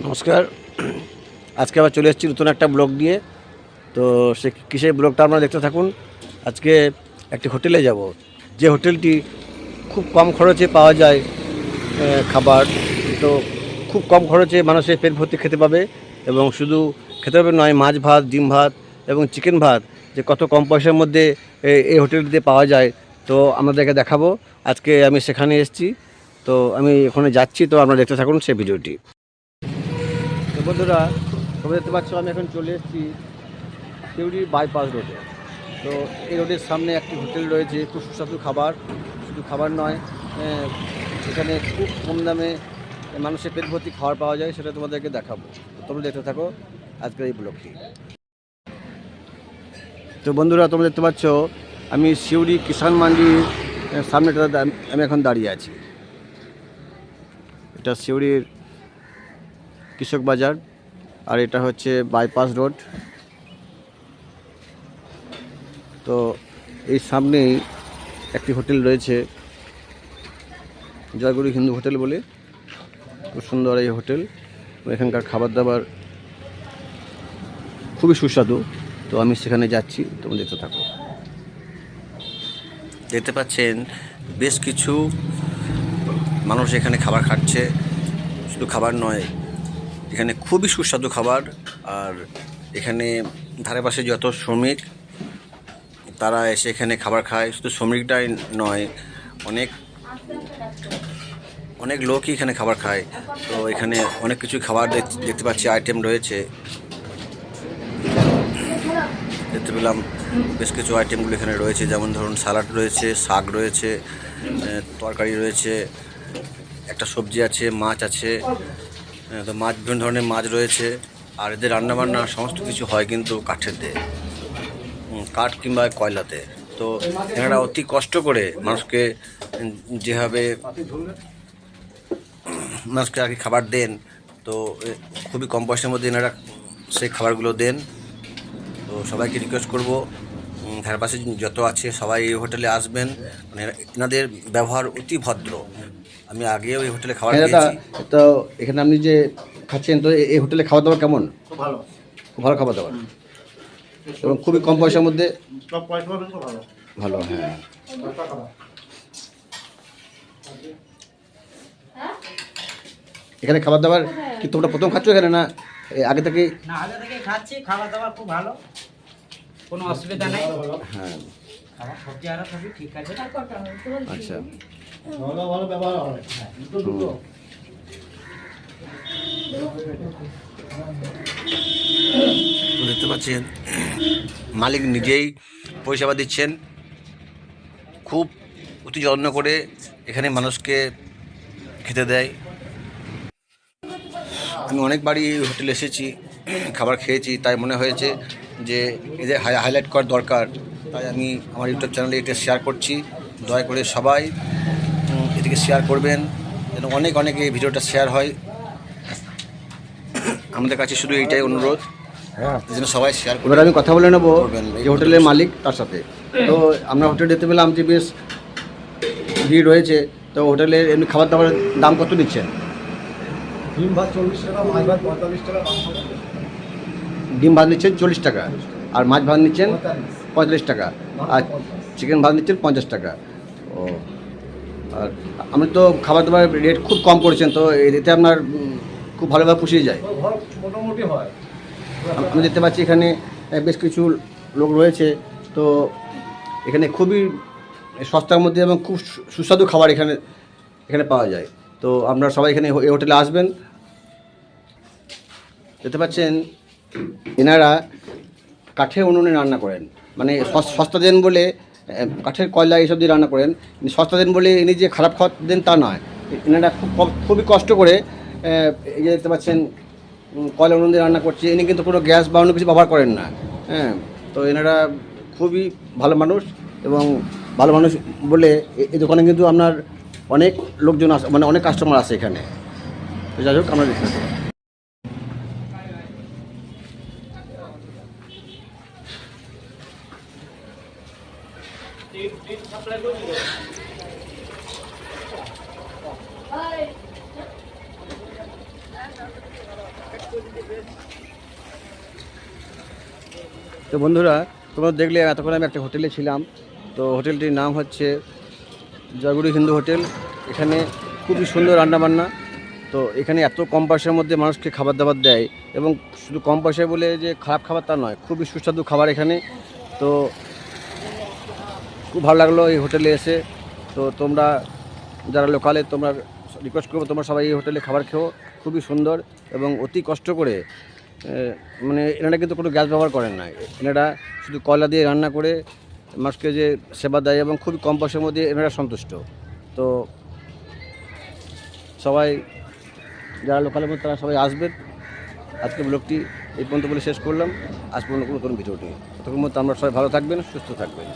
নমস্কার। আজকে আবার চলে এসেছি নতুন একটা ব্লগ দিয়ে তো সে কিসের ব্লগটা আপনারা দেখতে থাকুন। আজকে একটি হোটেলে যাব। যে হোটেলটি খুব কম খরচে পাওয়া যায় খাবার। তো খুব কম খরচে মানুষের পেট ভর্তি খেতে পাবে এবং শুধু খেতে পাবে নয়, মাছ ভাত, ডিম ভাত এবং চিকেন ভাত যে কত কম পয়সার মধ্যে এই হোটেলটিতে পাওয়া যায়। তো আপনাদেরকে দেখাবো। আজকে আমি সেখানে এসেছি। তো আমি ওখানে যাচ্ছি। তো আপনারা দেখতে থাকুন সেই ভিডিওটি। বন্ধুরা, তোমরা দেখতে পাচ্ছ, আমি এখন চলে এসেছি সিউড়ি বাইপাস রোডে তো এই রোডের সামনে একটি হোটেল রয়েছে, খুব সুস্বাদু খাবার। শুধু খাবার নয় এখানে খুব কম দামে মানুষের পেট ভর্তি খাবার পাওয়া যায়, সেটা তোমাদেরকে দেখাবো। তোমরা দেখতে থাকো, আজকের এই ব্লগটি তো বন্ধুরা, তোমরা দেখতে পাচ্ছ, আমি সিউড়ি কিষান মান্ডির সামনেটা আমি এখন দাঁড়িয়ে আছি। এটা সিউড়ির কৃষক বাজার, আর এটা হচ্ছে বাইপাস রোড তো এই সামনেই একটি হোটেল রয়েছে, জয়গুরু হিন্দু হোটেল বলে। খুব সুন্দর এই হোটেল, এখানকার খাবার দাবার খুবই সুস্বাদু। তো আমি সেখানে যাচ্ছি, তোমরা দেখতে থাকো। দেখতে পাচ্ছেন, বেশ কিছু মানুষ এখানে খাবার খাচ্ছে। শুধু খাবার নয় এখানে খুবই সুস্বাদু খাবার। আর এখানে ধারে পাশে যত শ্রমিক, তারা এসে এখানে খাবার খায়। শুধু শ্রমিকটাই নয়, অনেক অনেক লোকই এখানে খাবার খায়। তো এখানে অনেক কিছু খাবার দেখ- দেখতে পাচ্ছি আইটেম রয়েছে। দেখতে পেলাম বেশ কিছু আইটেমগুলো এখানে রয়েছে। যেমন ধরুন সালাড রয়েছে, শাক রয়েছে তরকারি রয়েছে, একটা সবজি আছে, মাছ আছে। তো মাছ, বিভিন্ন ধরনের মাছ রয়েছে। আর এদের রান্নাবান্না, সমস্ত কিছু হয় কিন্তু কাঠের দিয়ে। কাঠ কিংবা কয়লাতে। তো এনারা অতি কষ্ট করে মানুষকে যেভাবে, মানুষকে আর কি খাবার দেন, তো খুবই কম পয়সার মধ্যে এনারা সেই খাবারগুলো দেন। তো সবাইকে রিকোয়েস্ট করব ধারপাশে যত আছে সবাই এই হোটেলে আসবেন। মানে এনাদের ব্যবহার অতি ভদ্র। আমি আগেও এই হোটেলে খাবার হ্যাঁ দাদা খেয়েছি। তো এখানে আপনি যে খাচ্ছেন তো এ- এই হোটেলে খাওয়া দাওয়া কেমন? খুব ভালো। খুব ভালো খাবার দাবার এবং খুবই কম পয়সার মধ্যে? সব পয়সা পাবেন তো ভালো। ভালো হ্যাঁ। এখানে খাবার দাবার কি তোমরা প্রথম খাচ্ছ এখানে না এ, আগে থেকে? না আগে থেকে খাচ্ছি খাবার দাবার খুব ভালো। কোনো অসুবিধা নেই। হ্যাঁ। খাবার সবজি আরও সবই ঠিক আছে। আচ্ছা। দেখতে পাচ্ছেন, মালিক নিজেই পরিষেবা দিচ্ছেন। খুব অতি যত্ন করে এখানে মানুষকে খেতে দেয়। আমি অনেকবারই হোটেলে এসেছি, খাবার খেয়েছি, তাই মনে হয়েছে যে এদের হাইলাইট করার দরকার। তাই আমি আমার ইউটিউব চ্যানেলে এটা শেয়ার করছি। দয়া করে সবাই উম, শেয়ার করবেন যেন অনেক অনেক এই ভিডিওটা শেয়ার হয়। আমাদের কাছে শুধু এইটাই অনুরোধ যেন সবাই শেয়ার এবার আমি কথা বলে নেব করবেন। যে হোটেলের মালিক তার সাথে। তো আমরা হোটেল দেখতে পেলাম যে বেশ ভিড় রয়েছে তো হোটেলের এমনি খাবার দাবারের দাম কত নিচ্ছেন? ডিম ভাত চল্লিশ টাকা মাছ ভাত পঁয়তাল্লিশ টাকা ডিম ভাত নিচ্ছেন চল্লিশ টাকা আর মাছ ভাত নিচ্ছেন পঁয়তাল্লিশ। টাকা আর চিকেন ভাত নিচ্ছেন পঞ্চাশ টাকা। ও। আর আপনি তো খাবার দাবার রেট খুব কম করেছেন তো এতে আপনার খুব ভালোভাবে পুষিয়ে যায়। মোটামুটি হয়। আমি দেখতে পাচ্ছি এখানে বেশ কিছু লোক রয়েছে তো এখানে খুবই সস্তার মধ্যে এবং খুব সুস্বাদু খাবার এখানে এখানে পাওয়া যায়। তো আপনারা সবাই এখানে এই হোটেলে আসবেন। দেখতে পাচ্ছেন এনারা কাঠের উনুনে রান্না করেন। মানে সস- সস্তা দেন বলে কাঠের কয়লা এইসব দিয়ে রান্না করেন। সস্তা দেন বলে ইনি যে খারাপ খাবার দেন তা নয়। এনারা খুব খুবই কষ্ট করে এই যে দেখতে পাচ্ছেন কয়লা উনুন দিয়ে রান্না করছে। ইনি কিন্তু কোনো গ্যাস বা অন্য কিছু ব্যবহার করেন না। হ্যাঁ তো এনারা খুবই ভালো মানুষ এবং ভালো মানুষ বলে এই দোকানে কিন্তু আপনার অনেক লোকজন আসে মানে অনেক কাস্টমার আসে এখানে। যাই হোক, আমরা দেখতে তো বন্ধুরা, তোমরা দেখলে এতক্ষণ আমি একটা হোটেলে ছিলাম। তো হোটেলটির নাম হচ্ছে জয়গুড়ি হিন্দু হোটেল। এখানে খুবই সুন্দর রান্নাবান্না। তো এখানে এত কম পয়সার মধ্যে মানুষকে খাবার দাবার দেয় এবং শুধু কম পয়সায় বলে যে খারাপ খাবার তা নয়, খুবই সুস্বাদু খাবার এখানে। তো খুব ভালো লাগল এই হোটেলে এসে। তো তোমরা যারা লোকালে তোমরা রিকোয়েস্ট করব, তোমরা সবাই এই হোটেলে খাবার খেও, খুবই সুন্দর এবং অতি কষ্ট করে মানে এনারা কিন্তু কোনো গ্যাস ব্যবহার করেন না। এনারা শুধু কয়লা দিয়ে রান্না করে মানুষকে যে সেবা দেয় এবং খুবই কম পয়সার মধ্যে এনারা সন্তুষ্ট। তো সবাই, যারা লোকালের মধ্যে তারা সবাই আসবেন আজকে ব্লগটি এই পর্যন্ত বলে শেষ করলাম। আজ পর্যন্ত কোনো নতুন ভিডিওটি ততক্ষণ মধ্যে আমরা সবাই ভালো থাকবেন, সুস্থ থাকবেন।